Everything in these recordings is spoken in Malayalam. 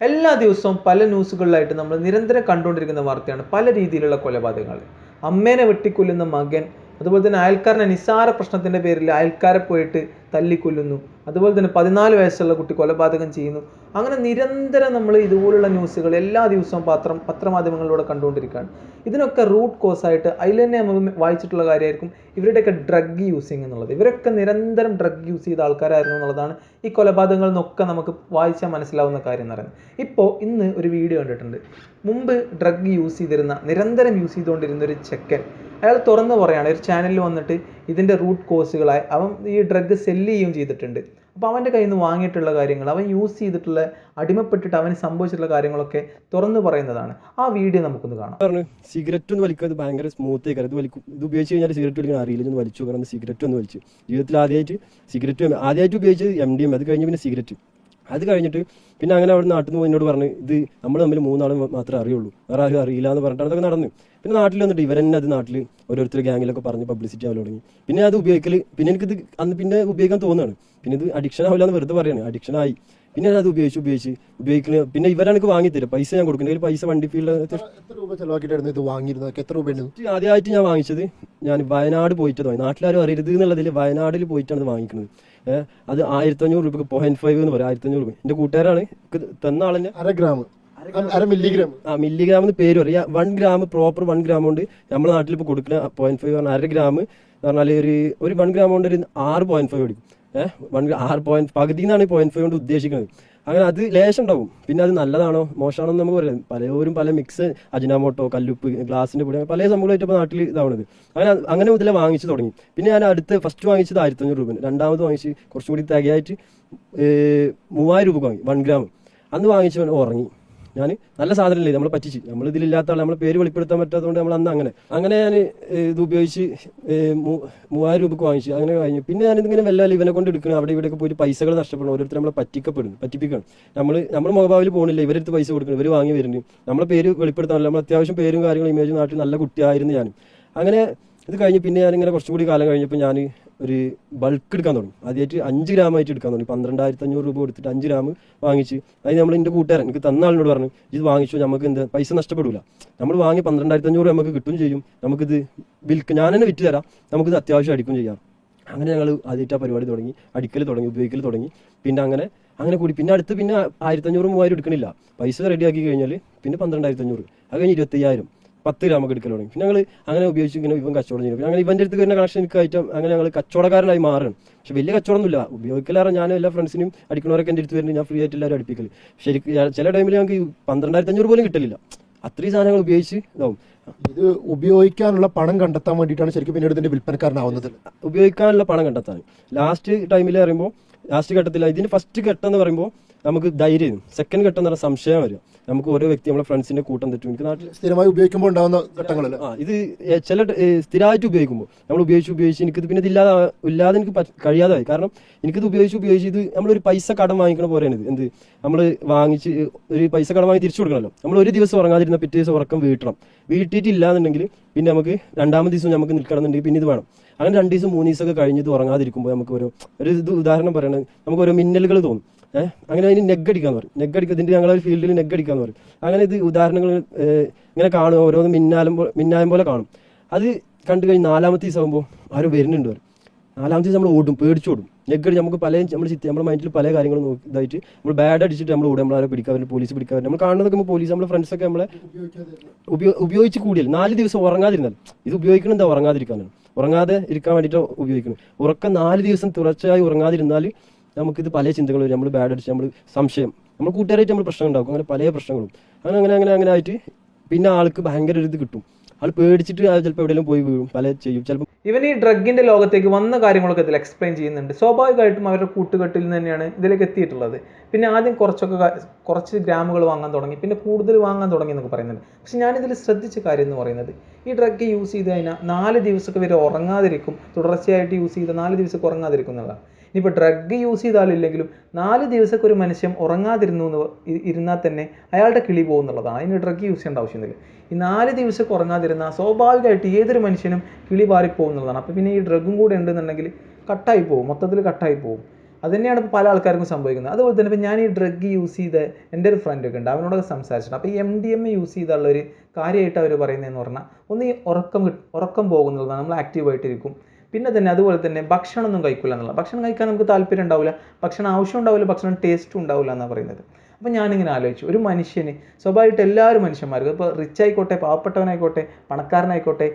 എല്ലാ ദിവസവും പല ന്യൂസുകളിലായിട്ട് നമ്മൾ നിരന്തരം കണ്ടുകൊണ്ടിരിക്കുന്ന വാർത്തയാണ് പല രീതിയിലുള്ള കൊലപാതകങ്ങൾ. അമ്മേനെ വെട്ടിക്കൊല്ലുന്ന മകൻ അതുപോലെ തന്നെ അയൽക്കാരനെ നിസ്സാര പ്രശ്നത്തിന്റെ പേരിൽ അയൽക്കാരെ പോയിട്ട് തല്ലിക്കൊല്ലുന്നു. അതുപോലെ തന്നെ പതിനാല് വയസ്സുള്ള കുട്ടി കൊലപാതകം ചെയ്യുന്നു. അങ്ങനെ നിരന്തരം നമ്മൾ ഇതുപോലുള്ള ന്യൂസുകൾ എല്ലാ ദിവസവും പത്രം പത്രമാധ്യമങ്ങളിലൂടെ കണ്ടുകൊണ്ടിരിക്കുകയാണ്. ഇതിനൊക്കെ റൂട്ട് കോസായിട്ട് അതിൽ തന്നെ നമ്മൾ വായിച്ചിട്ടുള്ള കാര്യമായിരിക്കും ഇവരുടെയൊക്കെ ഡ്രഗ് യൂസിങ് എന്നുള്ളത്. ഇവരൊക്കെ നിരന്തരം ഡ്രഗ് യൂസ് ചെയ്ത ആൾക്കാരായിരുന്നു എന്നുള്ളതാണ് ഈ കൊലപാതകങ്ങളിൽ നിന്നൊക്കെ നമുക്ക് വായിച്ചാൽ മനസ്സിലാവുന്ന കാര്യം എന്ന് പറയുന്നത്. ഇപ്പോൾ ഇന്ന് ഒരു വീഡിയോ കണ്ടിട്ടുണ്ട്. മുമ്പ് ഡ്രഗ് യൂസ് ചെയ്തിരുന്ന നിരന്തരം യൂസ് ചെയ്തുകൊണ്ടിരുന്ന ഒരു ചെക്കൻ അയാൾ തുറന്നു പറയാണ് ഒരു ചാനലിൽ വന്നിട്ട് ഇതിന്റെ റൂട്ട് കോസുകളായി അവൻ ഈ ഡ്രഗ് സെല്ല് ചെയ്യുകയും ചെയ്തിട്ടുണ്ട്. അപ്പോൾ അവന്റെ കയ്യിൽ നിന്ന് വാങ്ങിയിട്ടുള്ള കാര്യങ്ങൾ അവൻ യൂസ് ചെയ്തിട്ടുള്ള അടിമപ്പെട്ടിട്ട് അവന് സംഭവിച്ചിട്ടുള്ള കാര്യങ്ങളൊക്കെ തുറന്നു പറയുന്നതാണ്. ആ വീഡിയോ നമുക്കൊന്ന് കാണാം. പറഞ്ഞു സിഗരറ്റ് ഒന്ന് വലിക്കുന്നത് ഭയങ്കര സ്മൂത്ത് ആയിരിക്കും ഇത് വലിക്കും ഇത് ഉപയോഗിച്ച് കഴിഞ്ഞാൽ സിഗരറ്റ് വലിക്കാൻ അറിയില്ല ഒന്ന് വലിച്ചു പറഞ്ഞു സിഗരറ്റ് ഒന്ന് വലിച്ചു. ജീവിതത്തിൽ ആദ്യമായിട്ട് സിഗരറ്റ് ആദ്യമായിട്ട് ഉപയോഗിച്ചത് എം ഡി എം അത് കഴിഞ്ഞ് പിന്നെ സിഗരറ്റ് അത് കഴിഞ്ഞിട്ട് പിന്നെ അങ്ങനെ അവിടെ നാട്ടിൽ നിന്ന് എന്നോട് പറഞ്ഞു ഇത് നമ്മൾ തമ്മിൽ മൂന്നാളും മാത്രമേ അറിയുള്ളൂ. വേറെ ആരും അറിയില്ല എന്ന് പറഞ്ഞിട്ട് അതൊക്കെ നടന്നു. പിന്നെ നാട്ടിൽ വന്നിട്ട് ഇവർ തന്നെ അത് നാട്ടിൽ ഓരോരുത്തർ ഗ്യാങ്ങിലൊക്കെ പറഞ്ഞ് പബ്ലിസിറ്റി ആവാൻ തുടങ്ങി. പിന്നെ അത് ഉപയോഗിക്കൽ പിന്നെ എനിക്കിത് അന്ന് പിന്നെ ഉപയോഗിക്കാൻ തോന്നുകയാണ് പിന്നെ ഇത് അഡിക്ഷൻ ആവില്ല എന്ന് വെറുതെ പറയാണ് അഡിക്ഷൻ ആയി. പിന്നെ അത് ഉപയോഗിച്ച് ഉപയോഗിച്ച് ഉപയോഗിക്കുന്ന പിന്നെ ഇവരാണ് എനിക്ക് വാങ്ങിത്തരും. പൈസ ഞാൻ കൊടുക്കുന്നത് പൈസ വണ്ടി ഫീൽഡ് രൂപ ആദ്യമായിട്ട് ഞാൻ വാങ്ങിച്ചത് ഞാൻ വയനാട് പോയിട്ട് നാട്ടിലാരും അറിയരുത് എന്നുള്ളതിൽ വയനാട്ടിൽ പോയിട്ടാണ് വാങ്ങിക്കുന്നത് അത് ആയിരത്തി അഞ്ഞൂറ് രൂപക്ക് പോയിന്റ് ഫൈവ് എന്ന് പറയും. ആയിരത്തി അഞ്ഞൂറ് രൂപ. എന്റെ കൂട്ടുകാരാണ്. തന്ന ആളെ അര ഗ്രാം. അര മില്ലിഗ്രാം. ആ മില്ലിഗ്രാം എന്ന് പേര് പറയാ. One gram proper one gram ഉണ്ട്. നമ്മുടെ നാട്ടിൽ ഇപ്പോൾ കൊടുക്കുന്ന പോയിന്റ് ഫൈവ് പറഞ്ഞാൽ അര ഗ്രാം എന്ന് പറഞ്ഞാൽ ഒരു ഒരു വൺ ഗ്രാം കൊണ്ട് ഒരു ആറ് പോയിന്റ് ഫൈവ് എടുക്കും ഏഹ് വൺ ആറ് പോയിന്റ് പകുതി എന്നാണ് ഈ പോയിന്റ് ഫൈവ് കൊണ്ട് ഉദ്ദേശിക്കുന്നത്. അങ്ങനെ അത് ലേശം ഉണ്ടാവും. പിന്നെ അത് നല്ലതാണോ? മോശമാണോ എന്ന് നമുക്ക് പറയാം. പലരും പല മിക്സ് അജിനാമോട്ടോ കല്ലുപ്പ് ഗ്ലാസിന്റെ പൊടി അങ്ങനെ പല സംഭവമായിട്ട് ഇപ്പോൾ നാട്ടിൽ ഇതാവണത്. അങ്ങനെ അങ്ങനെ മുതലേ വാങ്ങിച്ചു തുടങ്ങി. പിന്നെ ഞാൻ അടുത്ത് ഫസ്റ്റ് വാങ്ങിച്ചത് ആയിരത്തി അഞ്ഞൂറ് രൂപ രണ്ടാമത് വാങ്ങിച്ച് കുറച്ചുകൂടി തികയായിട്ട് മൂവായിരം രൂപ വാങ്ങി. വൺ ഗ്രാം അന്ന് വാങ്ങിച്ച് ഉറങ്ങി. ഞാൻ നല്ല സാധനമല്ലേ നമ്മളെ പറ്റിച്ച്. നമ്മൾ ഇതിലില്ലാത്ത ആൾ നമ്മളെ പേര് വെളിപ്പെടുത്താൻ പറ്റാത്തതുകൊണ്ട് നമ്മൾ അന്ന് അങ്ങനെ. അങ്ങനെ ഞാൻ ഇത് ഉപയോഗിച്ച് മൂവായിരം രൂപക്ക് വാങ്ങിച്ചു. അങ്ങനെ വാങ്ങി പിന്നെ ഞാൻ ഇതിങ്ങനെ വല്ല ഇവനെ കൊണ്ട് എടുക്കണം. അവിടെ ഇവിടെയൊക്കെ പോയിട്ട് പൈസകൾ നഷ്ടപ്പെടണം ഓരോരുത്തർ നമ്മളെ പറ്റിക്കപ്പെടുന്നു പറ്റിപ്പിക്കണം. നമ്മൾ നമ്മൾ മുഖഭാവിൽ പോകുന്നില്ല ഇവരെടുത്ത് പൈസ കൊടുക്കണം. ഇവർ വാങ്ങി വരുന്നുണ്ട് നമ്മളെ പേര് വെളിപ്പെടുത്താനല്ല നമ്മൾ അത്യാവശ്യം പേരും കാര്യങ്ങളും ഇമേജും നാട്ടിൽ നല്ല കുട്ടിയായിരുന്നു ഞാനും. അങ്ങനെ ഇത് കഴിഞ്ഞ് പിന്നെ ഞാനിങ്ങനെ കുറച്ചും കൂടി കാലം കഴിഞ്ഞപ്പോൾ ഞാൻ ഒരു ബൾക്ക് എടുക്കാൻ തുടങ്ങി. ആദ്യമായിട്ട് അഞ്ച് ഗ്രാം ആയിട്ട് എടുക്കാൻ തുടങ്ങി. പന്ത്രണ്ടായിരത്തി അഞ്ഞൂറ് രൂപ കൊടുത്തിട്ട് അഞ്ച് ഗ്രാം വാങ്ങിച്ച് അത് നമ്മൾ എന്റെ കൂട്ടുകാരൻ എനിക്ക് തന്ന ആളിനോട് പറഞ്ഞു ഇത് വാങ്ങിച്ചു നമുക്ക് എന്ത് പൈസ നഷ്ടപ്പെടില്ല നമ്മൾ വാങ്ങി പന്ത്രണ്ടായിരത്തി അഞ്ഞൂറ് നമുക്ക് കിട്ടും ചെയ്യും. നമുക്കിത് വിൽക്ക് ഞാൻ തന്നെ വിറ്റ് തരാം. നമുക്കിത് അത്യാവശ്യം അടിക്കും ചെയ്യാം. അങ്ങനെ ഞങ്ങൾ ആദ്യമായിട്ട് ആ പരിപാടി തുടങ്ങി. അടിക്കൽ തുടങ്ങി ഉപയോഗിക്കൽ തുടങ്ങി. പിന്നെ അങ്ങനെ അങ്ങനെ കൂടി. പിന്നെ അടുത്ത് പിന്നെ ആയിരത്തഞ്ഞൂറ് മൂവായിരം എടുക്കണില്ല. പൈസ റെഡിയാക്കി കഴിഞ്ഞാൽ പിന്നെ പന്ത്രണ്ടായിരത്തി അഞ്ഞൂറ് അത് കഴിഞ്ഞ് ഇരുപത്തയ്യായിരം. പത്ത് ഗ്രാം ഒക്കെ എടുക്കൽ തുടങ്ങി. പിന്നെ ഞങ്ങൾ അങ്ങനെ ഉപയോഗിച്ച് ഇങ്ങനെ ഇവൻ കച്ചവടം ചെയ്യുന്നു ഞങ്ങൾ അങ്ങനെ ഇവന്റെ അടുത്ത് വരുന്ന കണക്ഷൻ എനിക്ക് ആയിട്ട് അങ്ങനെ ഞങ്ങൾ കച്ചവടക്കാരനായി മാറണം പക്ഷെ വലിയ കച്ചവടമൊന്നുമില്ല. ഉപയോഗിക്കലാറ് ഞാനും എല്ലാ ഫ്രണ്ട്സിനും അടിക്കണവരൊക്കെ എന്റെ അടുത്ത് വരുന്നത് ഞാൻ ഫ്രീ ആയിട്ട് എല്ലാവരും അടിപ്പിക്കൽ ശരിക്കും ചില ടൈമിൽ ഞങ്ങൾക്ക് പന്ത്രണ്ടായിരത്തി അഞ്ഞൂറ് പോലും കിട്ടലില്ല. അത്രയും സാധനങ്ങൾ ഉപയോഗിച്ച് ഇതാവും. ഇത് ഉപയോഗിക്കാനുള്ള പണം കണ്ടെത്താൻ വേണ്ടിയിട്ടാണ് ശരിക്കും പിന്നീട് ഇതിന്റെ വിൽപ്പനക്കാരനാവുന്നത്? ഉപയോഗിക്കാനുള്ള പണം കണ്ടെത്താൻ. ലാസ്റ്റ് ടൈമിൽ പറയുമ്പോൾ ലാസ്റ്റ് ഘട്ടത്തിൽ ഇതിന് ഫസ്റ്റ് ഘട്ടം എന്ന് പറയുമ്പോൾ നമുക്ക് ധൈര്യം സെക്കൻഡ് ഘട്ടം എന്ന് പറഞ്ഞാൽ സംശയം വരും നമുക്ക് ഓരോ വ്യക്തി നമ്മുടെ ഫ്രണ്ട്സിന്റെ കൂട്ടം തെറ്റും. എനിക്ക് നാട്ടിൽ സ്ഥിരമായി ഉപയോഗിക്കുമ്പോൾ ഉണ്ടാകുന്ന ഘട്ടങ്ങളല്ലേ? ആ ഇത് ചില സ്ഥിരമായിട്ട് ഉപയോഗിക്കുമ്പോൾ നമ്മൾ ഉപയോഗിച്ച് ഉപയോഗിച്ച് എനിക്കിത് പിന്നെ ഇതില്ലാതെ ഇല്ലാതെ എനിക്ക് കഴിയാതായി. കാരണം എനിക്കിത് ഉപയോഗിച്ച് ഉപയോഗിച്ച് ഇത് നമ്മളൊരു പൈസ കടം വാങ്ങിക്കണ പോലെയാണ് ഇത്. എന്ത്? നമ്മൾ വാങ്ങിച്ച് ഒരു പൈസ കടം വാങ്ങി തിരിച്ചു കൊടുക്കണമല്ലോ നമ്മൾ ഒരു ദിവസം ഉറങ്ങാതിരുന്ന പിറ്റേ ദിവസം ഉറക്കം വീട്ടണം. വീട്ടിയിട്ടില്ലാന്നുണ്ടെങ്കിൽ പിന്നെ നമുക്ക് രണ്ടാമത്തെ ദിവസം നമുക്ക് നിൽക്കണം എന്നുണ്ടെങ്കിൽ പിന്നെ ഇത് വേണം. അങ്ങനെ രണ്ട് ദിവസം മൂന്ന് ദിവസമൊക്കെ കഴിഞ്ഞ് ഇത് ഉറങ്ങാതിരിക്കുമ്പോൾ നമുക്ക് ഒരു ഒരു ഇത് ഉദാഹരണം പറയണത് നമുക്ക് ഓരോ മിന്നലുകൾ തോന്നും. ഏഹ് അങ്ങനെ അതിന് നെഗ് അടിക്കാന്ന് പറയും. നെഗ് അടിക്കുക ഇതിന്റെ ഞങ്ങളെ ഫീൽഡിൽ നെഗ് അടിക്കാന്ന് പറയും. അങ്ങനെ ഇത് ഉദാഹരണങ്ങൾ ഇങ്ങനെ കാണും ഓരോന്ന് മിന്നാലും മിന്നായം പോലെ കാണും. അത് കണ്ടു കഴിഞ്ഞ് നാലാമത്തെ ദിവസം ആകുമ്പോൾ ആരും വരുന്നുണ്ട് അവർ നാലാമത്തെ ദിവസം നമ്മൾ ഓടും പേടിച്ചോടും നെഗ് അടി നമുക്ക് പല നമ്മൾ ചിത്തി നമ്മുടെ മൈൻഡിൽ പല കാര്യങ്ങളും നോക്കി ഇതായിട്ട് നമ്മൾ ബാഡ് അടിച്ചിട്ട് നമ്മൾ ഓടും. നമ്മളാരെ പിടിക്കാൻ പറ്റും പോലീസ് പിടിക്കാൻ പറ്റും നമ്മൾ കാണുന്നതൊക്കെ പോലീസ് നമ്മുടെ ഫ്രണ്ട്സൊക്കെ നമ്മളെ ഉപയോ ഉപയോഗിച്ച് കൂടിയല്ല. നാല് ദിവസം ഉറങ്ങാതിരുന്നാൽ. ഇത് ഉപയോഗിക്കണം എന്താ? ഉറങ്ങാതിരിക്കാനാണ്. ഉറങ്ങാതെ ഇരിക്കാൻ വേണ്ടിയിട്ട് ഉപയോഗിക്കുന്നു. ഉറക്കം നാല് ദിവസം തുടർച്ചയായി ഉറങ്ങാതിരുന്നാൽ നമുക്കിത് പല ചിന്തകൾ വരും. നമ്മൾ ബാഡ് അടിച്ച് നമ്മൾ സംശയം നമ്മൾ കൂട്ടുകാരായിട്ട് നമ്മൾ പ്രശ്നം ഉണ്ടാക്കും. അങ്ങനെ പല പ്രശ്നങ്ങളും. അങ്ങനെ അങ്ങനെ അങ്ങനെ അങ്ങനെ ആയിട്ട് പിന്നെ ആൾക്ക് ഭയങ്കര ഒരു ഇത് കിട്ടും. ആൾ പേടിച്ചിട്ട് ചിലപ്പോൾ എവിടെയെങ്കിലും പോയി വീഴും പല ചെയ്യും. ചിലപ്പോൾ ഇവൻ ഈ ഡ്രഗിന്റെ ലോകത്തേക്ക് വന്ന കാര്യങ്ങളൊക്കെ ഇതിൽ എക്സ്പ്ലെയിൻ ചെയ്യുന്നുണ്ട്. സ്വാഭാവികമായിട്ടും അവരുടെ കൂട്ടുകെട്ടിൽ നിന്ന് തന്നെയാണ് ഇതിലേക്ക് എത്തിയിട്ടുള്ളത്. പിന്നെ ആദ്യം കുറച്ചൊക്കെ കുറച്ച് ഗ്രാമുകൾ വാങ്ങാൻ തുടങ്ങി പിന്നെ കൂടുതൽ വാങ്ങാൻ തുടങ്ങി എന്നൊക്കെ പറയുന്നുണ്ട്. പക്ഷെ ഞാനിതിൽ ശ്രദ്ധിച്ച കാര്യം എന്ന് പറയുന്നത് ഈ ഡ്രഗ് യൂസ് ചെയ്ത് കഴിഞ്ഞാൽ നാല് ദിവസമൊക്കെ ഇവർ ഉറങ്ങാതിരിക്കും. തുടർച്ചയായിട്ട് യൂസ് ചെയ്ത് നാല് ദിവസമൊക്കെ ഉറങ്ങാതിരിക്കും എന്നുള്ളതാണ്. ഇനിയിപ്പോൾ ഡ്രഗ് യൂസ് ചെയ്താലില്ലെങ്കിലും നാല് ദിവസമൊക്കെ ഒരു മനുഷ്യൻ ഉറങ്ങാതിരുന്നു എന്ന് ഇരുന്നാൽ തന്നെ അയാളുടെ കിളി പോകുന്നുള്ളതാണ് അതിന് ഡ്രഗ് യൂസ് ചെയ്യേണ്ട ആവശ്യമൊന്നുമില്ല ഈ നാല് ദിവസമൊക്കെ ഉറങ്ങാതിരുന്നാൽ സ്വാഭാവികമായിട്ട് ഏതൊരു മനുഷ്യനും കിളി പാറിപ്പോകും എന്നുള്ളതാണ്. അപ്പോൾ പിന്നെ ഈ ഡ്രഗും കൂടെ ഉണ്ടെന്നുണ്ടെങ്കിൽ കട്ടായി പോകും. മൊത്തത്തിൽ കട്ടായി പോകും. അത് തന്നെയാണ് ഇപ്പോൾ പല ആൾക്കാർക്കും സംഭവിക്കുന്നത്. അതുപോലെ തന്നെ ഇപ്പോൾ ഞാൻ ഈ ഡ്രഗ് യൂസ് ചെയ്ത എന്റെ ഒരു ഫ്രണ്ടൊക്കെ ഉണ്ട്. അവനോടൊക്കെ സംസാരിച്ചിട്ടുണ്ട്. അപ്പോൾ ഈ M D M A use ചെയ്തുള്ള ഒരു കാര്യമായിട്ട് അവർ പറയുന്നതെന്ന് പറഞ്ഞാൽ ഒന്ന് ഈ ഉറക്കം ഉറക്കം പോകുന്നതാണ് നമ്മൾ ആക്റ്റീവായിട്ടിരിക്കും പിന്നെ തന്നെ അതുപോലെ തന്നെ ഭക്ഷണമൊന്നും കഴിക്കില്ല എന്നുള്ള ഭക്ഷണം കഴിക്കാൻ നമുക്ക് താല്പര്യം ഉണ്ടാവില്ല ഭക്ഷണം ആവശ്യം ഉണ്ടാവില്ല ഭക്ഷണം ടേസ്റ്റും ഉണ്ടാവില്ല എന്നാണ് പറയുന്നത്. അപ്പോൾ ഞാനിങ്ങനെ ആലോചിച്ചു. ഒരു മനുഷ്യന് സ്വാഭാവികമായിട്ട് എല്ലാവരും മനുഷ്യന്മാർക്കും ഇപ്പോൾ റിച്ച് ആയിക്കോട്ടെ പാവപ്പെട്ടവനായിക്കോട്ടെ പണക്കാരനായിക്കോട്ടെ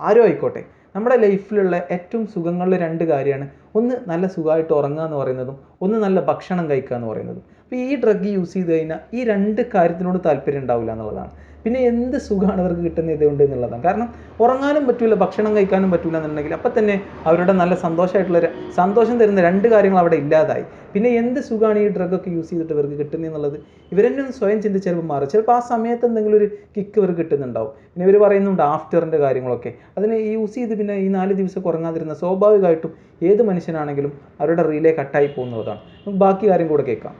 ആരോ ആയിക്കോട്ടെ നമ്മുടെ ലൈഫിലുള്ള ഏറ്റവും സുഖങ്ങളിൽ രണ്ട് കാര്യമാണ്. ഒന്ന് നല്ല സുഖമായിട്ട് ഉറങ്ങുക എന്ന് പറയുന്നതും ഒന്ന് നല്ല ഭക്ഷണം കഴിക്കുക എന്ന് പറയുന്നതും. അപ്പോൾ ഈ ഡ്രഗ് യൂസ് ചെയ്ത് കഴിഞ്ഞാൽ ഈ രണ്ട് കാര്യത്തിനോട് താല്പര്യം ഉണ്ടാവില്ല എന്നുള്ളതാണ്. പിന്നെ എന്ത് സുഖമാണ് അവർക്ക് കിട്ടുന്നത് ഇതുകൊണ്ട് എന്നുള്ളതാണ്. കാരണം ഉറങ്ങാനും പറ്റില്ല ഭക്ഷണം കഴിക്കാനും പറ്റില്ല എന്നുണ്ടെങ്കിൽ അപ്പം തന്നെ അവരുടെ നല്ല സന്തോഷമായിട്ടുള്ള സന്തോഷം തരുന്ന രണ്ട് കാര്യങ്ങൾ അവിടെ ഇല്ലാതായി. പിന്നെ എന്ത് സുഖമാണ് ഈ ഡ്രഗൊക്കെ യൂസ് ചെയ്തിട്ട് ഇവർക്ക് കിട്ടുന്നത് എന്നുള്ളത്? ഇവരെന്നെ ഒന്ന് സ്വയം ചിന്തിച്ച് ചിലപ്പോൾ മാറും. ചിലപ്പോൾ ആ സമയത്ത് എന്തെങ്കിലും ഒരു കിക്ക് ഇവർക്ക് കിട്ടുന്നുണ്ടാവും. പിന്നെ ഇവർ പറയുന്നുണ്ട് ആഫ്റ്ററിന്റെ കാര്യങ്ങളൊക്കെ. അതിന് യൂസ് ചെയ്ത് പിന്നെ ഈ നാല് ദിവസം ഉറങ്ങാതിരുന്ന സ്വാഭാവികമായിട്ടും ഏത് മനുഷ്യനാണെങ്കിലും അവരുടെ റീലേ കട്ടായി പോകുന്നതാണ്. ബാക്കി കാര്യം കൂടെ കേൾക്കാം.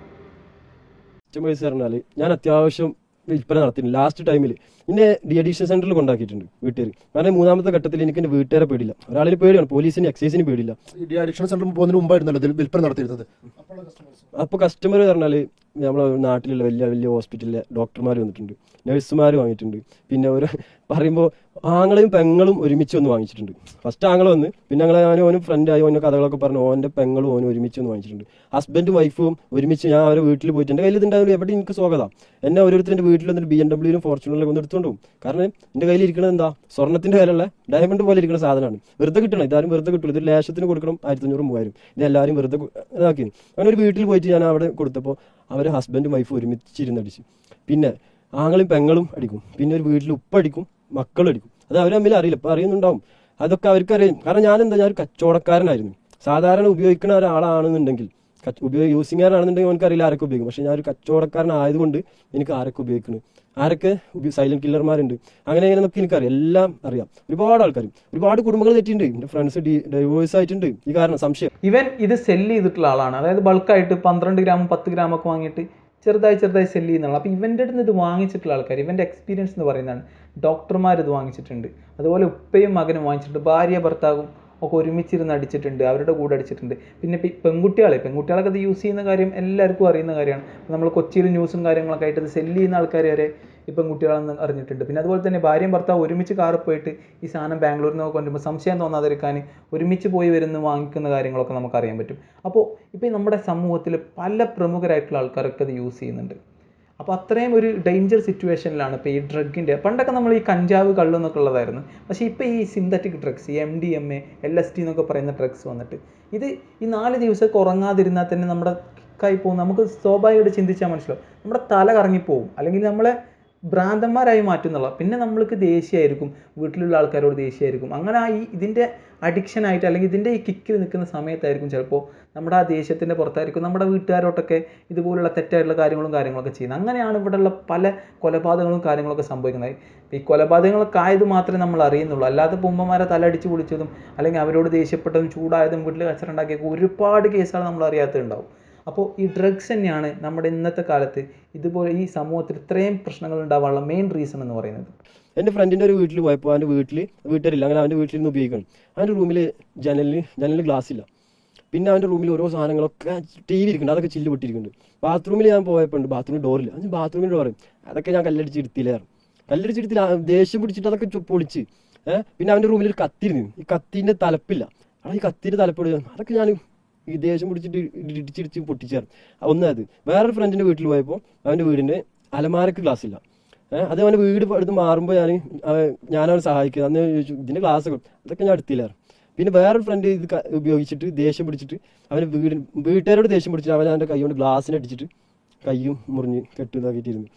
കസ്റ്റമേഴ്സ് പറഞ്ഞാൽ ഞാൻ അത്യാവശ്യം വിൽപ്പന നടത്തിയിട്ടുണ്ട്. ലാസ്റ്റ് ടൈമിൽ എന്നെ ഡി അഡീഷൻ സെന്ററിൽ കൊണ്ടാക്കിയിട്ടുണ്ട് വീട്ടുകാർ. കാരണം മൂന്നാമത്തെ ഘട്ടത്തിൽ എനിക്ക് എന്റെ വീട്ടുകാരെ പേടില്ല ഒരാളിന് പേടിയാണ്. പോലീസിന് എക്സൈസിന് പേടില്ല ഡി അഡീഷണൽ സെന്ററിൽ പോകുന്നതിന് മുമ്പായിരുന്നല്ലോ വിൽപ്പന നടത്തിയിരുന്നത്? അപ്പോൾ കസ്റ്റമർ പറഞ്ഞാൽ നമ്മളെ നാട്ടിലുള്ള വലിയ വലിയ ഹോസ്പിറ്റലിലെ ഡോക്ടർമാർ വന്നിട്ടുണ്ട്. നഴ്സുമാർ വാങ്ങിയിട്ടുണ്ട്. പിന്നെ ഒരു പറയുമ്പോൾ ആങ്ങളെയും പെങ്ങളും ഒരുമിച്ച് ഒന്ന് വാങ്ങിച്ചിട്ടുണ്ട്. ഫസ്റ്റ് ആങ്ങൾ വന്ന് പിന്നെ ഞങ്ങൾ ഞാൻ ഓനും ഫ്രണ്ടായി ഓന്റെ കഥകളൊക്കെ പറഞ്ഞു ഓന്റെ പെങ്ങളും ഓനും ഒരുമിച്ച് ഒന്ന് വാങ്ങിച്ചിട്ടുണ്ട്. ഹസ്ബൻഡും വൈഫും ഒരുമിച്ച് ഞാൻ അവരെ വീട്ടിൽ പോയിട്ട് എന്റെ കയ്യിൽ ഇതുണ്ടായാലും എവിടെ എനിക്ക് സ്വാഗതം. എന്നെ ഓരോരുത്തരുടെ വീട്ടിൽ വന്നിട്ട് ബി എം ഡബ്ല്യൂലും ഫോർച്യൂണറിലും ഒന്ന് എടുത്തുകൊണ്ട് കാരണം എന്റെ കയ്യിൽ ഇരിക്കുന്നത് എന്താ? സ്വർണത്തിന്റെ വിലയുള്ള ഡയമണ്ട് പോലെ ഇരിക്കുന്ന സാധനമാണ്. വെറുതെ കിട്ടണം ഇതാരും വെറുതെ കിട്ടില്ല ഇതൊരു ലേശത്തിന് കൊടുക്കണം ആയിരത്തി അഞ്ഞൂറ് മൂവായിരം ഇത് എല്ലാവരും വെറുതെ ഇതാക്കി. അങ്ങനെ ഒരു വീട്ടിൽ പോയിട്ട് ഞാൻ അവിടെ കൊടുത്തപ്പോൾ അവർ ഹസ്ബൻഡും വൈഫും ഒരുമിച്ചിരുന്നടിച്ച് പിന്നെ ആങ്ങളും പെങ്ങളും അടിക്കും. പിന്നെ ഒരു വീട്ടിൽ ഉപ്പടിക്കും മക്കളും അടിക്കും അത് അവർ തമ്മിൽ അറിയില്ല. ഇപ്പം അറിയുന്നുണ്ടാവും. അതൊക്കെ അവർക്ക് അറിയും. കാരണം ഞാൻ എന്താ ഞാൻ ഒരു കച്ചവടക്കാരനായിരുന്നു. സാധാരണ ഉപയോഗിക്കുന്ന ഒരാളാണെന്നുണ്ടെങ്കിൽ ഉപയോഗ യൂസിങ്ങാരാണെന്നുണ്ടെങ്കിൽ അറിയില്ല ആരൊക്കെ ഉപയോഗിക്കും. പക്ഷേ ഞാൻ ഒരു കച്ചവടക്കാരനായതുകൊണ്ട് എനിക്ക് ആരൊക്കെ ഉപയോഗിക്കുന്നു ആരൊക്കെ സൈലന്റ് കില്ലർമാരുണ്ട് അങ്ങനെ അങ്ങനെ നമുക്ക് എനിക്കറിയാം. എല്ലാം അറിയാം. ഒരുപാട് ആൾക്കാർ ഒരുപാട് കുടുംബങ്ങൾ തെറ്റിയിട്ടുണ്ട്. എന്റെ ഫ്രണ്ട്സ് ഡൈവേഴ്സ് ആയിട്ടുണ്ട്. ഈ കാരണം സംശയം. ഇവൻ ഇത് സെല്ല് ചെയ്തിട്ടുള്ള ആളാണ്. അതായത് ബൾക്കായിട്ട് പന്ത്രണ്ട് ഗ്രാം പത്ത് ഗ്രാമൊക്കെ വാങ്ങിയിട്ട് ചെറുതായി ചെറുതായി സെല്ല് ചെയ്യുന്നതാണ്. അപ്പോൾ ഇവന്റെ അടുത്ത് ഇത് വാങ്ങിച്ചിട്ടുള്ള ആൾക്കാർ ഇവന്റെ എക്സ്പീരിയൻസ് എന്ന് പറയുന്നതാണ്. ഡോക്ടർമാർ ഇത് വാങ്ങിച്ചിട്ടുണ്ട്. അതുപോലെ ഉപ്പയും മകനും വാങ്ങിച്ചിട്ടുണ്ട്. ഭാര്യ ഭർത്താവും ഒക്കെ ഒരുമിച്ചിരുന്ന് അടിച്ചിട്ടുണ്ട് അവരുടെ കൂടെ അടിച്ചിട്ടുണ്ട്. പിന്നെ പെൺകുട്ടികളെ പെൺകുട്ടികളൊക്കെ ഇത് യൂസ് ചെയ്യുന്ന കാര്യം എല്ലാവർക്കും അറിയുന്ന കാര്യമാണ്. നമ്മൾ കൊച്ചിയിൽ ന്യൂസും കാര്യങ്ങളൊക്കെ ആയിട്ട് ഇത് സെല്ല് ചെയ്യുന്ന ആൾക്കാർ വരെ ഈ പെൺകുട്ടികളെന്ന് അറിഞ്ഞിട്ടുണ്ട്. പിന്നെ അതുപോലെ തന്നെ ഭാര്യയും ഭർത്താവ് ഒരുമിച്ച് കാറിൽ പോയിട്ട് ഈ സാധനം ബാംഗ്ലൂരിൽ നിന്ന് കൊണ്ടുവരുമ്പോൾ സംശയം തോന്നാതിരിക്കാൻ ഒരുമിച്ച് പോയി വരുന്ന വാങ്ങിക്കുന്ന കാര്യങ്ങളൊക്കെ നമുക്ക് അറിയാൻ പറ്റും അപ്പോൾ ഇപ്പോൾ നമ്മുടെ സമൂഹത്തിൽ പല പ്രമുഖരായിട്ടുള്ള ആൾക്കാരൊക്കെ അത് യൂസ് ചെയ്യുന്നുണ്ട്. അപ്പോൾ അത്രയും ഒരു ഡേഞ്ചർ സിറ്റുവേഷനിലാണ് ഇപ്പോൾ ഈ ഡ്രഗിന്റെ പണ്ടൊക്കെ നമ്മൾ ഈ കഞ്ചാവ് കള്ള് എന്നൊക്കെ ഉള്ളതായിരുന്നു. പക്ഷേ ഇപ്പോൾ ഈ സിന്തറ്റിക് ഡ്രഗ്സ് ഈ M D M A L S D എന്നൊക്കെ പറയുന്ന ഡ്രഗ്സ് വന്നിട്ട് ഇത് ഈ നാല് ദിവസമൊക്കെ ഉറങ്ങാതിരുന്നാൽ തന്നെ നമ്മുടെ കിക്കായി പോകും. നമുക്ക് സ്വാഭാവികമായിട്ട് ചിന്തിച്ചാൽ മനസ്സിലാവും. നമ്മുടെ തല കറങ്ങിപ്പോവും. അല്ലെങ്കിൽ നമ്മളെ ഭ്രാന്തന്മാരായി മാറ്റുന്നുള്ള പിന്നെ നമ്മൾക്ക് ദേഷ്യമായിരിക്കും. വീട്ടിലുള്ള ആൾക്കാരോട് ദേഷ്യമായിരിക്കും. അങ്ങനെ ആ ഈ ഇതിന്റെ അഡിക്ഷൻ ആയിട്ട് അല്ലെങ്കിൽ ഇതിന്റെ ഈ കിക്കിൽ നിൽക്കുന്ന സമയത്തായിരിക്കും ചിലപ്പോൾ നമ്മുടെ ആ ദേഷ്യത്തിന്റെ പുറത്തായിരിക്കും നമ്മുടെ വീട്ടുകാരോട്ടൊക്കെ ഇതുപോലുള്ള തെറ്റായിട്ടുള്ള കാര്യങ്ങളും കാര്യങ്ങളൊക്കെ ചെയ്യുന്നത്. അങ്ങനെയാണ് ഇവിടെയുള്ള പല കൊലപാതകങ്ങളും കാര്യങ്ങളൊക്കെ സംഭവിക്കുന്നത്. ഈ കൊലപാതകങ്ങളൊക്കെ ആയത് മാത്രമേ നമ്മൾ അറിയുന്നുള്ളൂ. അല്ലാതെ ഉമ്മമാരെ തലടിച്ച് പൊളിച്ചതും അല്ലെങ്കിൽ അവരോട് ദേഷ്യപ്പെട്ടതും ചൂടായതും വീട്ടിൽ കച്ചറുണ്ടാക്കിയൊക്കെ ഒരുപാട് കേസുകൾ നമ്മൾ അറിയാത്തതുണ്ടാവും. അപ്പോൾ ഈ ഡ്രഗ്സ് തന്നെയാണ് നമ്മുടെ ഇന്നത്തെ കാലത്ത് ഇതുപോലെ ഈ സമൂഹത്തിൽ ഇത്രയും പ്രശ്നങ്ങൾ ഉണ്ടാവാനുള്ള മെയിൻ റീസൺ എന്ന് പറയുന്നത്. എന്റെ ഫ്രണ്ടിന്റെ ഒരു വീട്ടിൽ പോയപ്പോൾ അവന്റെ വീട്ടിൽ വീട്ടിലില്ല അങ്ങനെ അവന്റെ വീട്ടിൽ നിന്ന് ഉപയോഗിക്കണം. അവന്റെ റൂമിൽ ജനലിൽ ജനലിൽ ഗ്ലാസ് ഇല്ല. പിന്നെ അവന്റെ റൂമിൽ ഓരോ സാധനങ്ങളൊക്കെ ടി വി ഇരിക്കുന്നുണ്ട് അതൊക്കെ ചില്ല് പൊട്ടിയിരിക്കുന്നുണ്ട്. ബാത്റൂമിൽ ഞാൻ പോയപ്പോൾ ബാത്റൂമിൽ ഡോറില്ല അത് ബാത്റൂമിൽ ഡോർ അതൊക്കെ ഞാൻ കല്ലടിച്ച് എടുത്തില്ലായിരുന്നു കല്ലടിച്ച് എടുത്തില്ല ദേഷ്യം പിടിച്ചിട്ട് അതൊക്കെ പൊളിച്ച്. പിന്നെ അവന്റെ റൂമിൽ ഒരു കത്തിരുന്നു ഈ കത്തിന്റെ തലപ്പില്ല. അവിടെ ഈ കത്തിന്റെ തലപ്പിടുക അതൊക്കെ ഞാൻ ഈ ദേഷ്യം പിടിച്ചിട്ട് ഇടിച്ചിടിച്ച് പൊട്ടിച്ചായിരുന്നു ഒന്നത് വേറൊരു ഫ്രണ്ടിന്റെ വീട്ടിൽ പോയപ്പോൾ അവന്റെ വീടിന്റെ അലമാരക്ക് ഗ്ലാസ് ഇല്ല. അത് അവന്റെ വീട് എടുത്ത് മാറുമ്പോൾ ഞാൻ ഞാനവനെ സഹായിക്കുക അന്ന് ചോദിച്ചു ഇതിന്റെ ക്ലാസ് അതൊക്കെ ഞാൻ എടുത്തില്ലായിരുന്നു പിന്നെ വേറൊരു ഫ്രണ്ട് ഇത് ഉപയോഗിച്ചിട്ട് ദേഷ്യം പിടിച്ചിട്ട് അവന് വീട് വീട്ടുകാരോട് ദേഷ്യം പിടിച്ചിട്ട് അവൻ അവന്റെ കൈ കൊണ്ട് ഗ്ലാസ്സിന് അടിച്ചിട്ട് കൈയും മുറിഞ്ഞ് കെട്ടുന്നതാക്കിയിട്ടിരുന്നു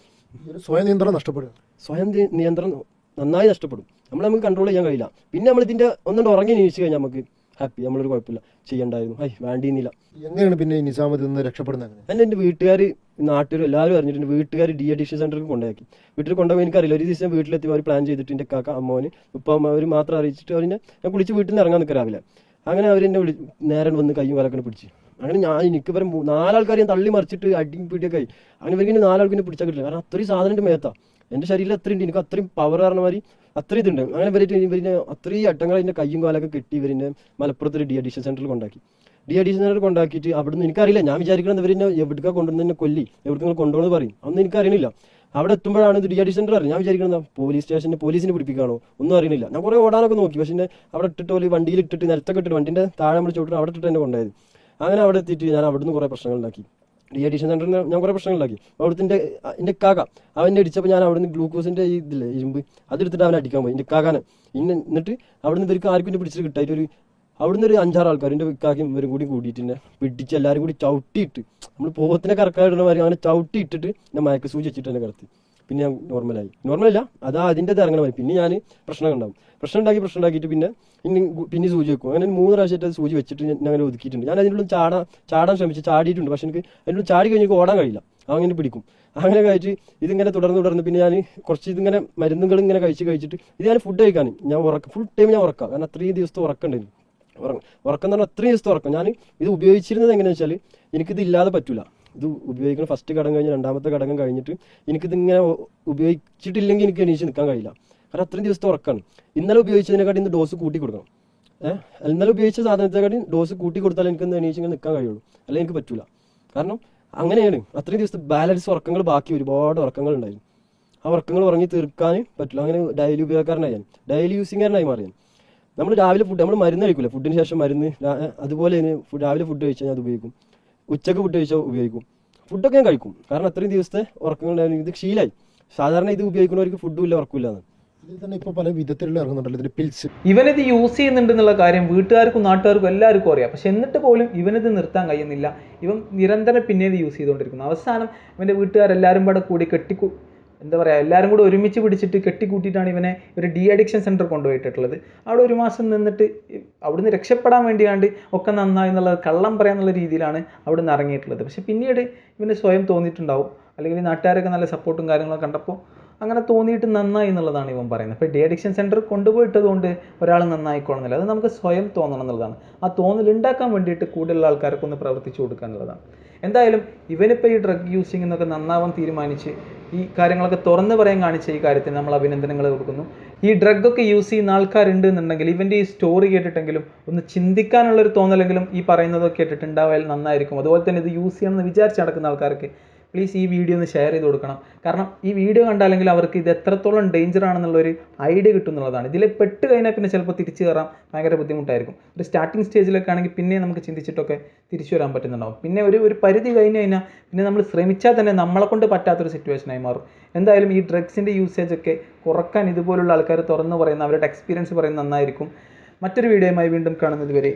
സ്വയം നിയന്ത്രണം നഷ്ടപ്പെടും സ്വയം നിയന്ത്രണം നന്നായി നഷ്ടപ്പെടും. നമ്മൾ നമുക്ക് കൺട്രോൾ ചെയ്യാൻ കഴിയില്ല. പിന്നെ നമ്മൾ ഇതിന്റെ ഒന്നുകൊണ്ട് ഉറങ്ങി നീച്ചു കഴിഞ്ഞാൽ നമുക്ക് ഹാപ്പി നമ്മളൊരു കുഴപ്പമില്ല. ചെയ്യണ്ടായിരുന്നു. ഐ വേണ്ടിയിരുന്നില്ല എങ്ങനെയാണ് പിന്നെ നിസാമത്തിൽ നിന്ന് രക്ഷപ്പെടുന്നത് അങ്ങനെ? എന്നെ എന്റെ വീട്ടുകാർ നാട്ടുകാർ എല്ലാവരും അറിഞ്ഞിട്ടുണ്ട്. വീട്ടുകാർ ഡി അഡിക്ഷൻ സെന്ററിൽ കൊണ്ടാക്കി വീട്ടിൽ കൊണ്ടുപോയി എനിക്കറിയില്ല ഒരു ദിവസം വീട്ടിലെത്തി അവർ പ്ലാൻ ചെയ്തിട്ട് എന്റെ കാക്ക അമ്മോന് ഉപ്പം അവർ മാത്രം അറിയിച്ചിട്ട് അവരിനെ ഞാൻ കുളിച്ച് വീട്ടിൽ നിന്ന് ഇറങ്ങാൻ നിൽക്കുക രാവിലെ. അങ്ങനെ അവരെന്നെ വിളി നേരെ വന്ന് കൈയും കാലൊക്കെ പിടിച്ച്. അങ്ങനെ ഞാൻ എനിക്ക് ഇവരെ നാലാൾക്കാരെയും തള്ളി മറിച്ചിട്ട് അടിയും പിടിയൊക്കെ ആയി. അങ്ങനെ ഇവർക്ക് നാലാൾക്കിനെ പിടിച്ചാൽ കിട്ടില്ല. കാരണം അത്രയും സാധനം മേത്താണ് മേത്താ. എന്റെ ശരീരം അത്രയും എനിക്ക് അത്രയും പവർ പറഞ്ഞ മാതിരി അത്രയും ഇതുണ്ട്. അങ്ങനെ വരെയിട്ട് ഇവരിനെ അത്രയും അട്ടങ്ങൾ എന്റെ കയ്യും കാലൊക്കെ കെട്ടി ഇവരിനെ മലപ്പുറത്ത് ഒരു ഡി അഡീഷൻ സെന്ററിൽ കൊണ്ടാക്കി. ഡി അഡീഷൻ സെന്ററിൽ കൊണ്ടാക്കിയിട്ട് അവിടുന്ന് എനിക്കറിയില്ല. ഞാൻ വിചാരിക്കുന്നത് ഇവരിനെ കൊണ്ടുവന്ന് എന്നെ കൊല്ലി. എവിടെ കൊണ്ടുപോകുന്നത് പറയും. അന്ന് എനിക്കറിയണില്ല. അവിടെ എത്തുമ്പോഴാണ് ഇത് ഡി അഡീഷൻ സെന്റർ അറിയാം ഞാൻ വിചാരിക്കുന്നത് പോലീസ് സ്റ്റേഷനിൽ പോലീസിനെ പിടിപ്പിക്കാണോ ഒന്നും അറിയണില്ല. ഞാൻ കുറേ ഓടാനൊക്കെ നോക്കി. പക്ഷേ അവിടെ ഇട്ടിട്ട് ഒരു വണ്ടിയിൽ ഇട്ടിട്ട് നിലത്തൊക്കെ ഇട്ടിട്ട് വണ്ടിന്റെ താഴെ നമ്മൾ ചോട്ടിട്ട് അവിടെ ഇട്ടിട്ട് എന്നെ കൊണ്ടായത് അങ്ങനെ അവിടെ എത്തിയിട്ട് ഞാൻ അവിടുന്ന് കുറേ പ്രശ്നങ്ങൾ ഉണ്ടാക്കി. ഡി അഡീഷൻ സെന്ററിൽ ഞാൻ കുറേ പ്രശ്നങ്ങൾ ഉണ്ടാക്കി അവിടുത്തെ എന്റെ എന്റെ കാക്ക അവന്റെ അടിച്ചപ്പോൾ ഞാൻ അവിടുന്ന് ഗ്ലൂക്കോസിന്റെ ഇതില്ലേ ഇരുമ്പ് അതെടുത്തിട്ട് അവനെ അടിക്കാൻ പോയി. എന്റെ കാക്കാനെ. ഇന്ന് എന്നിട്ട് അവിടുന്ന് ഇവർക്ക് ആർക്കും എന്നെ പിടിച്ചിട്ട് കിട്ടായിട്ട് ഒരു അവിടുന്ന് ഒരു അഞ്ചാറ് ആൾക്കാർ എന്റെ കാക്കയും ഇവരും കൂടി കൂടിയിട്ട് എന്നെ പിടിച്ച് എല്ലാവരും കൂടി ചവിട്ടിയിട്ട് നമ്മൾ പോകത്തിനെ കറക്കാടുന്ന മാതിരി അങ്ങനെ ചവിട്ടിയിട്ടിട്ട് എന്നെ മയക്ക് സൂചി വെച്ചിട്ട് എന്നെ കിടത്തി. പിന്നെ ഞാൻ നോർമലായി. നോർമലല്ല അതാ അതിന്റെ ഇറങ്ങണമായി പിന്നെ ഞാൻ പ്രശ്നം ഉണ്ടാവും. പ്രശ്നം ഉണ്ടാക്കി പ്രശ്നം ഉണ്ടാക്കിയിട്ട് പിന്നെ ഇനി പിന്നെ സൂചി വെക്കും. അങ്ങനെ മൂന്ന് പ്രാവശ്യമായിട്ട് സൂചി വെച്ചിട്ട് ഞാൻ അങ്ങനെ ഒതുക്കിയിട്ടുണ്ട്. ഞാൻ അതിനുള്ള ചാടാൻ ചാടാൻ ശ്രമിച്ച് ചാടിയിട്ടുണ്ട്. പക്ഷെ എനിക്ക് അതിനുള്ള ചാടി കഴിഞ്ഞ് എനിക്ക് ഓടാൻ കഴിയില്ല. അങ്ങനെ പിടിക്കും. അങ്ങനെ കഴിച്ച് ഇതിങ്ങനെ തുടർന്ന് തുടർന്ന് പിന്നെ ഞാൻ കുറച്ച് ഇതിങ്ങനെ മരുന്നുകൾ ഇങ്ങനെ കഴിച്ച് കഴിച്ചിട്ട് ഇത് ഞാൻ ഫുഡ് കഴിക്കാൻ ഞാൻ ഉറക്കം ഫുൾ ടൈം ഞാൻ ഉറക്കാം. കാരണം അത്രയും ദിവസത്തെ ഉറക്കണ്ടായിരുന്നു ഉറങ്ങും ഉറക്കം എന്ന് പറഞ്ഞാൽ അത്രയും ദിവസത്തെ ഉറക്കം. ഞാൻ ഇത് ഉപയോഗിച്ചിരുന്നത് എങ്ങനെയാണെന്ന് വെച്ചാൽ എനിക്കിത് ഇല്ലാതെ പറ്റൂല. ഇത് ഉപയോഗിക്കുന്ന ഫസ്റ്റ് ഘടകം കഴിഞ്ഞ് രണ്ടാമത്തെ ഘടകം കഴിഞ്ഞിട്ട് എനിക്കിത് ഇങ്ങനെ ഉപയോഗിച്ചിട്ടില്ലെങ്കിൽ എനിക്ക് എണീച്ച് നിൽക്കാൻ കഴിയില്ല. കാരണം അത്രയും ദിവസത്തെ ഉറക്കാണ്. ഇന്നലെ ഉപയോഗിച്ചതിനെക്കാട്ടി ഇന്ന് ഡോസ് കൂട്ടി കൊടുക്കണം. ഏഹ് ഇന്നലെ ഉപയോഗിച്ച സാധനത്തെക്കാട്ടി ഡോസ് കൂട്ടി കൊടുത്താൽ എനിക്ക് ഇന്ന് എണീച്ച് ഇങ്ങനെ നിൽക്കാൻ കഴിയുള്ളൂ. അല്ലെങ്കിൽ എനിക്ക് പറ്റൂല. കാരണം അങ്ങനെയാണ്. അത്രയും ദിവസത്തെ ബാലൻസ് ഉറക്കങ്ങൾ ബാക്കി ഒരുപാട് ഉറക്കങ്ങൾ ഉണ്ടായിരുന്നു ആ ഉറക്കങ്ങൾ ഉറങ്ങി തീർക്കാൻ പറ്റില്ല. അങ്ങനെ ഡെയിലി ഉപയോഗക്കാരനായി ഞാൻ. ഡെയിലി യൂസിങ്ങാരനായി മാറി നമ്മൾ രാവിലെ ഫുഡ് നമ്മൾ മരുന്ന് കഴിക്കില്ല ഫുഡിന് ശേഷം മരുന്ന് അതുപോലെ തന്നെ രാവിലെ ഫുഡ് കഴിച്ചാൽ ഞാൻ അത് ഉപയോഗിക്കും. ഉച്ചയ്ക്ക് ഫുഡ് കഴിച്ചാൽ ഉപയോഗിക്കും. ഫുഡൊക്കെ ഞാൻ കഴിക്കും. കാരണം അത്രയും ദിവസത്തെ ഉറക്കങ്ങൾ ഇത് ക്ഷീലായി സാധാരണ ഇത് ഉപയോഗിക്കുന്നവർക്ക് ഫുഡും ഇല്ല ഉറക്കില്ല ഇവനിത് യൂസ് ചെയ്യുന്നുണ്ട് എന്നുള്ള കാര്യം വീട്ടുകാർക്കും നാട്ടുകാർക്കും എല്ലാവർക്കും അറിയാം. പക്ഷെ എന്നിട്ട് പോലും ഇവനിത് നിർത്താൻ കഴിയുന്നില്ല. ഇവൻ നിരന്തരം പിന്നെ ഇത് യൂസ് ചെയ്തുകൊണ്ടിരിക്കുന്നു. അവസാനം ഇവന്റെ വീട്ടുകാരെല്ലാവരും കൂടെ കൂടി കെട്ടിക്കു എന്താ പറയുക എല്ലാവരും കൂടി ഒരുമിച്ച് പിടിച്ചിട്ട് കെട്ടിക്കൂട്ടിയിട്ടാണ് ഇവനെ ഒരു ഡി അഡിക്ഷൻ സെന്റർ കൊണ്ടുപോയിട്ടുള്ളത് അവിടെ ഒരു മാസം നിന്നിട്ട് അവിടുന്ന് രക്ഷപ്പെടാൻ വേണ്ടിയാണ്ട് ഒക്കെ നന്നായി എന്നുള്ളത് കള്ളം പറയാന്നുള്ള രീതിയിലാണ് അവിടുന്ന് ഇറങ്ങിയിട്ടുള്ളത്. പക്ഷേ പിന്നീട് ഇവന് സ്വയം തോന്നിയിട്ടുണ്ടാവും. അല്ലെങ്കിൽ നാട്ടുകാരൊക്കെ നല്ല സപ്പോർട്ടും കാര്യങ്ങളൊക്കെ കണ്ടപ്പോൾ അങ്ങനെ തോന്നിയിട്ട് നന്നായി എന്നുള്ളതാണ് ഇവൻ പറയുന്നത്. ഇപ്പോൾ ഡി അഡിക്ഷൻ സെന്റർ കൊണ്ടുപോയിട്ടതുകൊണ്ട് ഒരാൾ നന്നായിക്കോണമെന്നില്ല അത് നമുക്ക് സ്വയം തോന്നണം എന്നുള്ളതാണ്. ആ തോന്നൽ ഉണ്ടാക്കാൻ വേണ്ടിയിട്ട് കൂടുതലുള്ള ആൾക്കാർക്ക് ഒന്ന് പ്രവർത്തിച്ചു കൊടുക്കുക എന്നുള്ളതാണ് എന്തായാലും ഇവനിപ്പോൾ ഈ ഡ്രഗ് യൂസിങ് എന്നൊക്കെ നന്നാവാൻ തീരുമാനിച്ച് ഈ കാര്യങ്ങളൊക്കെ തുറന്നു പറയാൻ കാണിച്ച ഈ കാര്യത്തിന് നമ്മൾ അഭിനന്ദനങ്ങൾ കൊടുക്കുന്നു. ഈ ഡ്രഗൊക്കെ യൂസ് ചെയ്യുന്ന ആൾക്കാരുണ്ട് എന്നുണ്ടെങ്കിൽ ഇവന്റെ ഈ സ്റ്റോറി കേട്ടിട്ടെങ്കിലും ഒന്ന് ചിന്തിക്കാനുള്ളൊരു തോന്നലെങ്കിലും ഈ പറയുന്നതൊക്കെ കേട്ടിട്ടുണ്ടാവാൻ നന്നായിരിക്കും. അതുപോലെ തന്നെ ഇത് യൂസ് ചെയ്യണമെന്ന് വിചാരിച്ച് നടക്കുന്ന ആൾക്കാർക്ക് പ്ലീസ് ഈ വീഡിയോ ഒന്ന് ഷെയർ ചെയ്ത് കൊടുക്കണം. കാരണം ഈ വീഡിയോ കണ്ടാലെങ്കിൽ അവർക്ക് ഇത് എത്രത്തോളം ഡേഞ്ചർ ആണെന്നുള്ളൊരു ഐഡിയ കിട്ടും എന്നുള്ളതാണ് ഇതിൽ പെട്ട് കഴിഞ്ഞാൽ പിന്നെ ചിലപ്പോൾ തിരിച്ചു കയറാൻ ഭയങ്കര ബുദ്ധിമുട്ടായിരിക്കും. ഒരു സ്റ്റാർട്ടിങ് സ്റ്റേജിലൊക്കെ ആണെങ്കിൽ പിന്നെ നമുക്ക് ചിന്തിച്ചിട്ടൊക്കെ തിരിച്ചു വരാൻ പറ്റുന്നുണ്ടാവും. പിന്നെ ഒരു ഒരു പരിധി കഴിഞ്ഞ് കഴിഞ്ഞാൽ പിന്നെ നമ്മൾ ശ്രമിച്ചാൽ തന്നെ നമ്മളെ കൊണ്ട് പറ്റാത്തൊരു സിറ്റുവേഷനായി മാറും. എന്തായാലും ഈ ഡ്രഗ്സിന്റെ യൂസേജ് ഒക്കെ കുറയ്ക്കാൻ ഇതുപോലുള്ള ആൾക്കാർ തുറന്നു പറയുന്ന അവരുടെ എക്സ്പീരിയൻസ് പറയുന്നത് നന്നായിരിക്കും. മറ്റൊരു വീഡിയോയുമായി വീണ്ടും കാണുന്നത് വരെ